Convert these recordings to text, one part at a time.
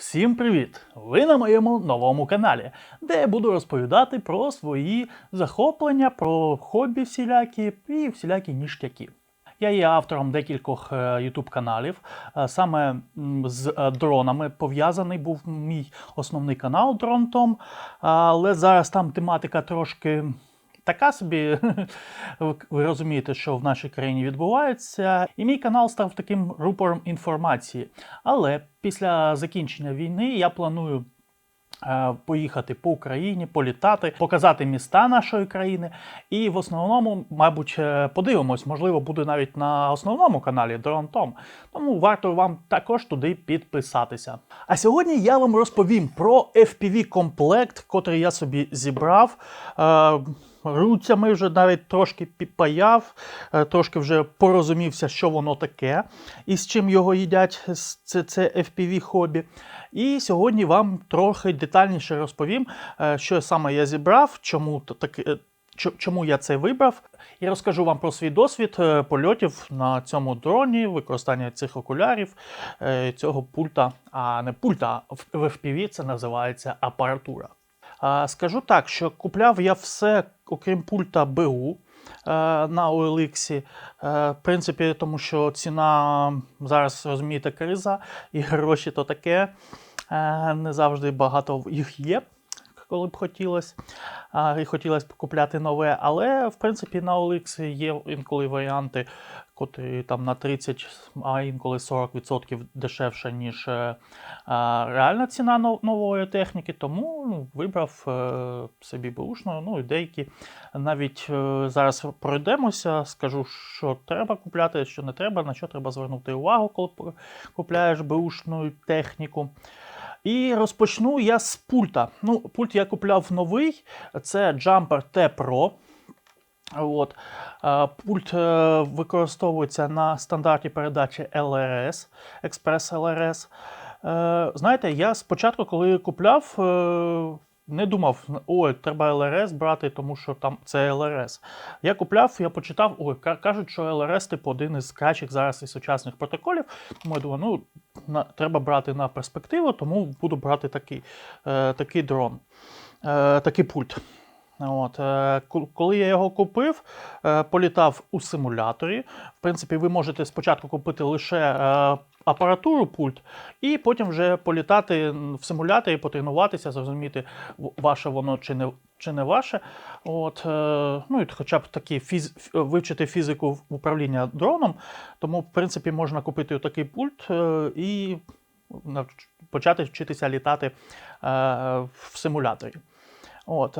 Всім привіт! Ви на моєму новому каналі, де я буду розповідати про свої захоплення, про хобі всілякі і всілякі ніштяки. Я є автором декількох YouTube каналів. Е, Саме з е, дронами пов'язаний був мій основний канал Дрон Том. Але зараз там тематика трошки така собі. Ви- розумієте, що в нашій країні відбувається. І мій канал став таким рупором інформації. Але після закінчення війни я планую. Е, Поїхати по Україні, політати, показати міста нашої країни. І в основному, мабуть, е, подивимось, можливо, буде навіть на основному каналі Tom. Тому варто вам також туди підписатися. А сьогодні я вам розповім про FPV-комплект, котрий я собі зібрав. Е, Руцями вже навіть трошки підпаяв, е, трошки вже порозумівся, що воно таке і з чим його їдять. Це, це FPV хобі. І сьогодні вам трохи детальніше розповім, е, що саме я зібрав, чому т- таки. е, чо- Чому я це вибрав, і розкажу вам про свій досвід е, польотів на цьому дроні, використання цих окулярів, цього пульта, а не пульта, а в FPV це називається апаратура. Скажу так, що купляв я все, окрім пульта БУ на OLX. В принципі, тому що ціна зараз розумієте криза, і гроші то таке. Е, Не завжди багато їх є, коли б хотілося. І хотілося б купляти нове. Але в принципі на OLX є інколи варіанти, котрі там на 30, а інколи 40% дешевше, ніж е, реальна ціна нової техніки, тому ну, вибрав е, собі бушну. Ну і деякі навіть зараз пройдемося, скажу, що треба купляти, що не треба, на що треба звернути увагу, коли купляєш бушну техніку. І розпочну я з пульта. Ну, пульт я купляв новий, це Jumper T Pro. От. Е, Пульт е, використовується на стандарті передачі LRS, Express LRS. Е, Знаєте, я спочатку, коли купляв, не думав, ой, треба LRS брати, тому що там це LRS. Я купляв, я почитав, ой, кажуть, що LRS типу один із кращих зараз і сучасних протоколів. Тому я думаю, ну, на, треба брати на перспективу, тому буду брати такий, е, такий дрон, е, такий пульт. От, е, коли я його купив, е, політав у симуляторі. В принципі, ви можете спочатку купити лише е, апаратуру пульт, і потім вже політати в симуляторі, потренуватися, зрозуміти, ваше воно чи не, чи не ваше. От, е, ну, і хоча б такі фіз, вивчити фізику управління дроном. Тому, в принципі, можна купити такий пульт е, і почати вчитися літати е, в симуляторі. От,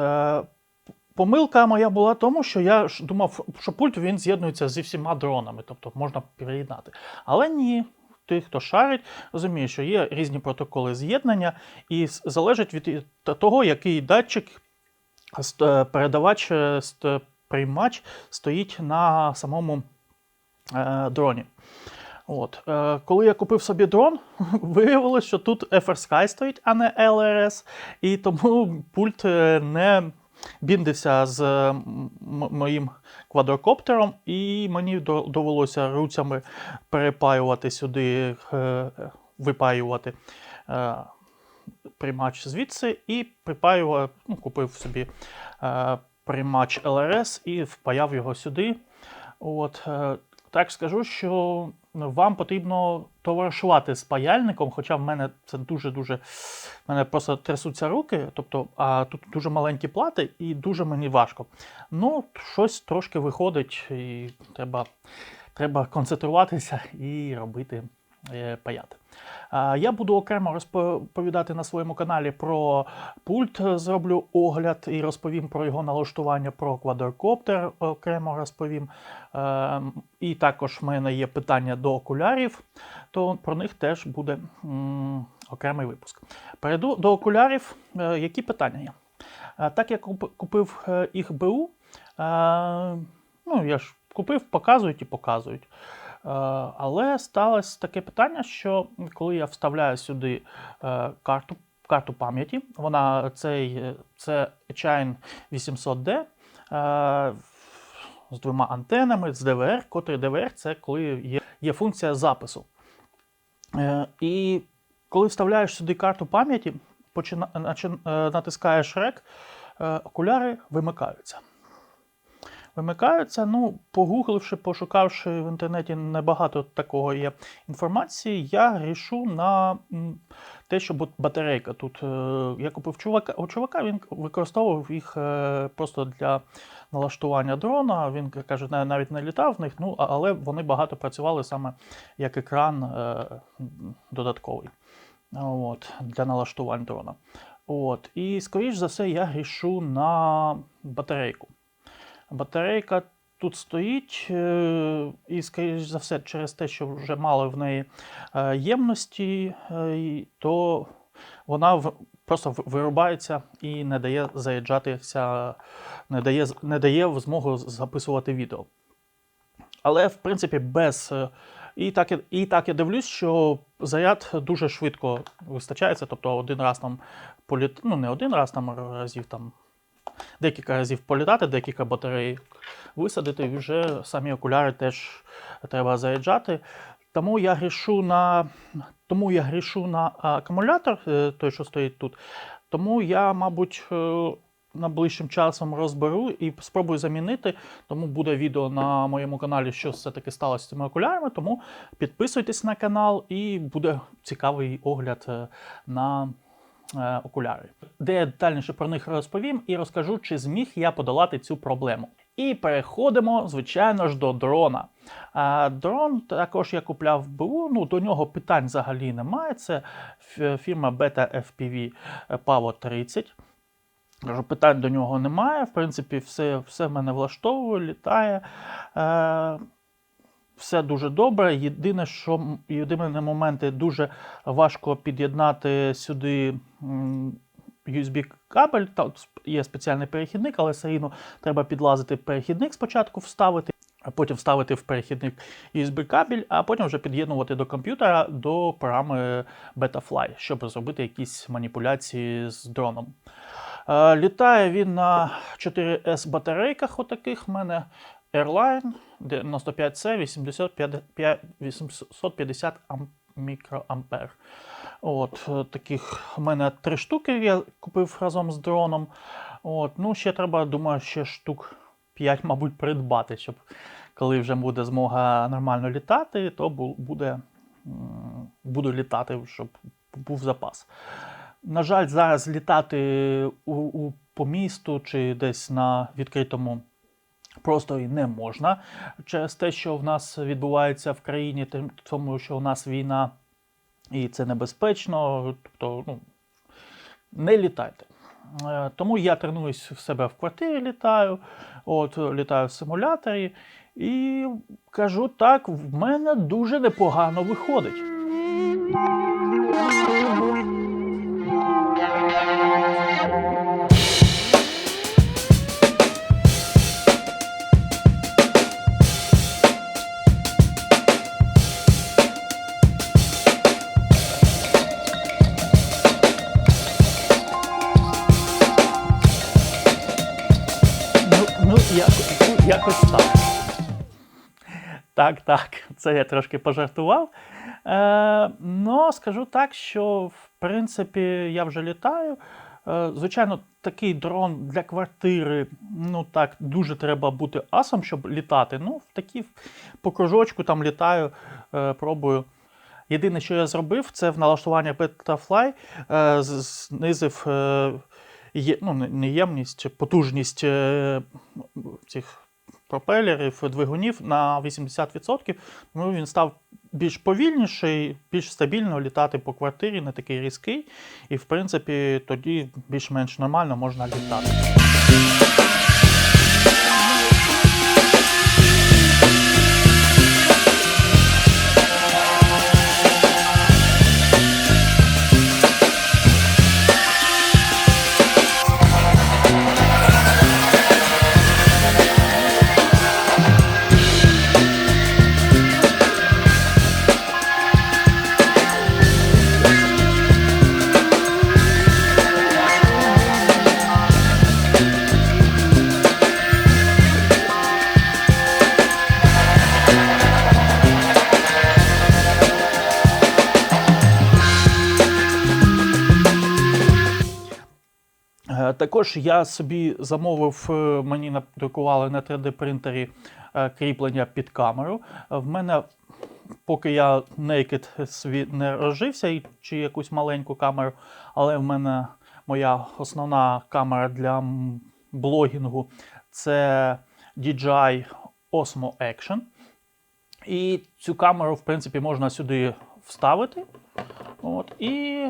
Помилка моя була в тому, що я думав, що пульт він з'єднується зі всіма дронами, тобто можна переєднати. Але ні. Ті, хто шарить, розуміє, що є різні протоколи з'єднання, і залежить від того, який датчик, е, передавач, е, приймач стоїть на самому е, дроні. От. Е, коли я купив собі дрон, виявилося, що тут FrSky стоїть, а не LRS, і тому пульт е, не біндився з е, моїм квадрокоптером, і мені довелося руцями перепаювати сюди, е, випаювати е, приймач звідси, і припаював, ну, купив собі приймач LRS і впаяв його сюди. От, так скажу, що вам потрібно товаришувати з паяльником, хоча в мене це дуже-дуже. Мене просто трясуться руки, тобто, а тут дуже маленькі плати і дуже мені важко. Ну, щось трошки виходить, і треба, треба концентруватися і робити паяти. Я буду окремо розповідати на своєму каналі про пульт, е, зроблю огляд і розповім про його налаштування, про квадрокоптер окремо розповім. Е, І також в мене є питання до окулярів, то про них теж буде окремий випуск. Перейду до окулярів. Е, Які питання є? Е, Так як купив е, їх БУ, е, ну я ж купив, показують і показують. Е, Але сталося таке питання, що коли я вставляю сюди е, карту, карту пам'яті, вона цей, е, це Chine 800D е, з двома антенами, з DVR, котрий DVR це коли є, є функція запису. І коли вставляєш сюди карту пам'яті, почина... натискаєш рек, окуляри вимикаються. Вимикаються, ну, погугливши, пошукавши в інтернеті небагато такого є інформації, я грішу на те, що батарейка тут. е, Я купив чувака, у чувака, він використовував їх е, просто для налаштування дрона. Він каже, навіть не літав в них, ну, але вони багато працювали саме як екран е, додатковий от, для налаштувань дрона. От. І, скоріш за все, я грішу на батарейку. Батарейка тут стоїть, е, і, скоріш за все, через те, що вже мало в неї е, ємності, е, то вона просто вирубається і не дає заряджатися, не дає, не дає змогу записувати відео. Але, в принципі, без. І так, і так я дивлюсь, що заряд дуже швидко вистачається. Тобто один раз там політ... ну не один раз там разів там декілька разів політати, декілька батарей висадити, і вже самі окуляри теж треба заряджати. Тому я грішу на, тому я грішу на акумулятор, е, той, що стоїть тут. Тому я, мабуть, е, найближчим часом розберу і спробую замінити. Тому буде відео на моєму каналі, що все-таки сталося з цими окулярами. Тому підписуйтесь на канал і буде цікавий огляд е, на е, окуляри, де я детальніше про них розповім і розкажу, чи зміг я подолати цю проблему. І переходимо, звичайно ж, до дрона. А, дрон також я купляв БУ, ну до нього питань взагалі немає. Це фірма Beta FPV Pavo 30. Кажу, питань до нього немає. В принципі, все, все в мене влаштовує, літає. Е, все дуже добре. Єдине, що єдині моменти дуже важко під'єднати сюди USB кабель. Там є спеціальний перехідник, але все рівно треба підлазити перехідник спочатку вставити. А потім вставити в перехідник USB кабель, а потім вже під'єднувати до комп'ютера до програми Betafly, щоб зробити якісь маніпуляції з дроном. Е, Літає він на 4S батарейках, отаких в мене Airline 95C 850 850 ам- мікроампер. От, е, таких в мене три штуки я купив разом з дроном. От, ну, ще треба, думаю, ще штук 5, мабуть, придбати, щоб коли вже буде змога нормально літати, то буде, буду літати, щоб був запас. На жаль, зараз літати у, у, по місту чи десь на відкритому просторі не можна через те, що в нас відбувається в країні, тому що у нас війна і це небезпечно. Тобто, ну, не літайте. Е, Тому я тренуюсь в себе в квартирі, літаю, от, літаю в симуляторі. І кажу так, в мене дуже непогано виходить. Якось, так. Так, так, це я трошки пожартував. Е, ну, скажу так, що в принципі я вже літаю. Е, звичайно, такий дрон для квартири, ну так, дуже треба бути асом, щоб літати. Ну, в такі по кружочку там літаю, е, пробую. Єдине, що я зробив, це в налаштуванні Betafly е, знизив е, є, ну, не- не ємність, потужність е, цих пропелерів, двигунів на 80%. Тому він став більш повільніший, більш стабільно літати по квартирі, не такий різкий. І, в принципі, тоді більш-менш нормально можна літати. Також я собі замовив, е, мені надрукували на 3D принтері е, кріплення під камеру. Е, В мене, поки я Naked свій не розжився чи якусь маленьку камеру, але в мене моя основна камера для блогінгу це DJI Osmo Action. І цю камеру, в принципі, можна сюди вставити от, і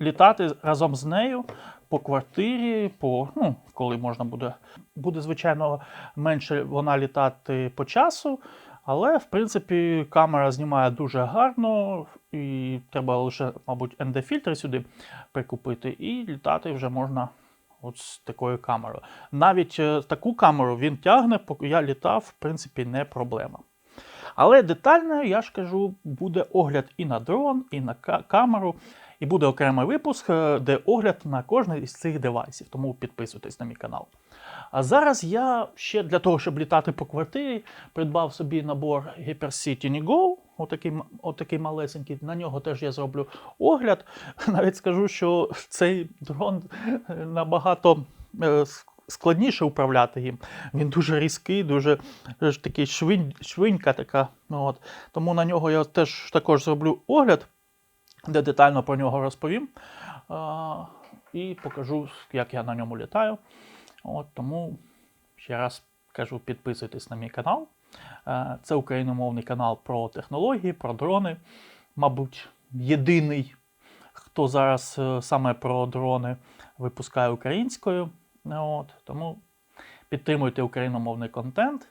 літати разом з нею по квартирі, по, ну, коли можна буде. Буде, звичайно, менше вона літати по часу, але, в принципі, камера знімає дуже гарно, і треба лише, мабуть, ND-фільтри сюди прикупити, і літати вже можна от з такою камерою. Навіть е, таку камеру він тягне, поки я літав, в принципі, не проблема. Але детально, я ж кажу, буде огляд і на дрон, і на камеру, і буде окремий випуск, е, де огляд на кожний із цих девайсів. Тому підписуйтесь на мій канал. А зараз я ще для того, щоб літати по квартирі, придбав собі набор Hyper City Go, отакий, отакий малесенький. На нього теж я зроблю огляд. Навіть скажу, що цей дрон е, набагато е, складніше управляти їм. Він дуже різкий, дуже такий швинь, швинька така. От. Тому на нього я теж також зроблю огляд, де детально про нього розповім. І покажу, як я на ньому літаю. От, тому ще раз кажу, підписуйтесь на мій канал. Е, Це україномовний канал про технології, про дрони. Мабуть, єдиний, хто зараз е, саме про дрони випускає українською. От, тому підтримуйте україномовний контент.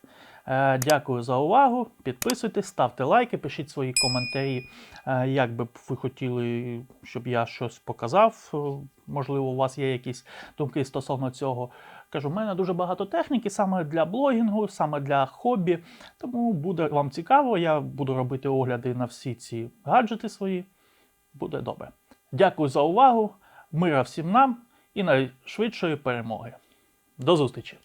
Е, Дякую за увагу. Підписуйтесь, ставте лайки, пишіть свої коментарі, е, як би ви хотіли, щоб я щось показав. Е, Можливо, у вас є якісь думки стосовно цього. Кажу, в мене дуже багато техніки саме для блогінгу, саме для хобі. Тому буде вам цікаво. Я буду робити огляди на всі ці гаджети свої. Буде добре. Дякую за увагу. Мира всім нам і найшвидшої перемоги. До зустрічі!